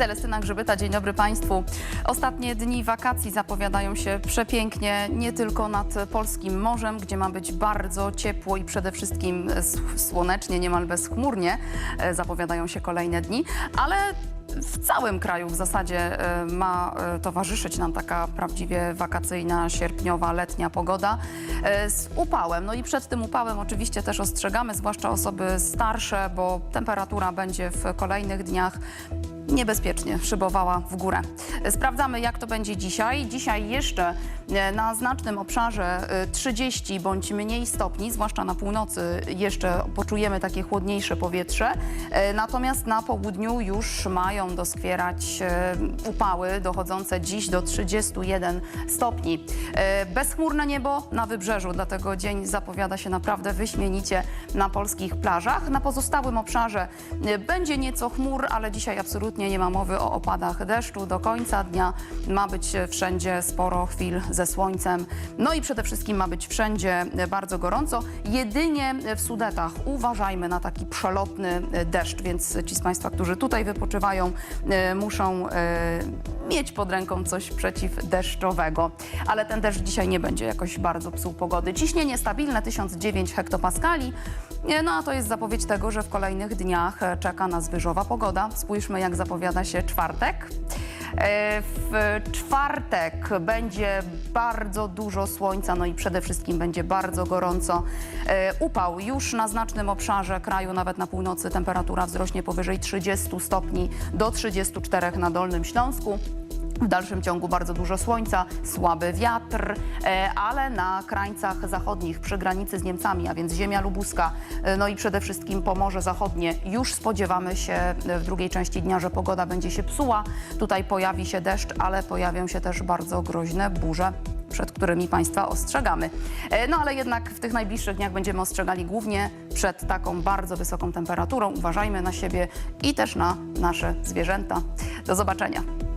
Celestyna Grzybyta, dzień dobry Państwu. Ostatnie dni wakacji zapowiadają się przepięknie, nie tylko nad polskim morzem, gdzie ma być bardzo ciepło i przede wszystkim słonecznie, niemal bezchmurnie e, zapowiadają się kolejne dni, ale w całym kraju w zasadzie e, ma e, towarzyszyć nam taka prawdziwie wakacyjna, sierpniowa, letnia pogoda z upałem. No i przed tym upałem oczywiście też ostrzegamy, zwłaszcza osoby starsze, bo temperatura będzie w kolejnych dniach niebezpiecznie szybowała w górę. Sprawdzamy, jak to będzie dzisiaj. Dzisiaj jeszcze e, na znacznym obszarze e, 30 bądź mniej stopni, zwłaszcza na północy jeszcze poczujemy takie chłodniejsze powietrze. E, Natomiast na południu już mają doskwierać e, upały dochodzące dziś do 31 stopni. E, Bezchmurne niebo na wybrzeżu, dlatego dzień zapowiada się naprawdę wyśmienicie na polskich plażach. Na pozostałym obszarze e, będzie nieco chmur, ale dzisiaj absolutnie nie ma mowy o opadach deszczu. Do końca dnia ma być e, wszędzie sporo chwil ze słońcem. No i przede wszystkim ma być wszędzie e, bardzo gorąco. Jedynie w Sudetach uważajmy na taki przelotny e, deszcz, więc ci z Państwa, którzy tutaj wypoczywają, e, muszą e, mieć pod ręką coś przeciwdeszczowego. Ale ten deszcz dzisiaj nie będzie jakoś bardzo psuł pogody. Ciśnienie stabilne 1009 hektopaskali. Nie, No a to jest zapowiedź tego, że w kolejnych dniach e, czeka nas wyżowa pogoda. Spójrzmy, jak zapowiada się czwartek. E, W czwartek będzie bardzo dużo słońca, no i przede wszystkim będzie bardzo gorąco. E, Upał już na znacznym obszarze kraju, nawet na północy temperatura wzrośnie powyżej 30 stopni do 34 na Dolnym Śląsku. W dalszym ciągu bardzo dużo słońca, słaby wiatr, e, ale na krańcach zachodnich przy granicy z Niemcami, a więc ziemia lubuska, e, no i przede wszystkim Pomorze Zachodnie, już spodziewamy się e, w drugiej części dnia, że pogoda będzie się psuła. Tutaj pojawi się deszcz, ale pojawią się też bardzo groźne burze przed którymi Państwa ostrzegamy. No ale jednak w tych najbliższych dniach będziemy ostrzegali głównie przed taką bardzo wysoką temperaturą. Uważajmy na siebie i też na nasze zwierzęta. Do zobaczenia.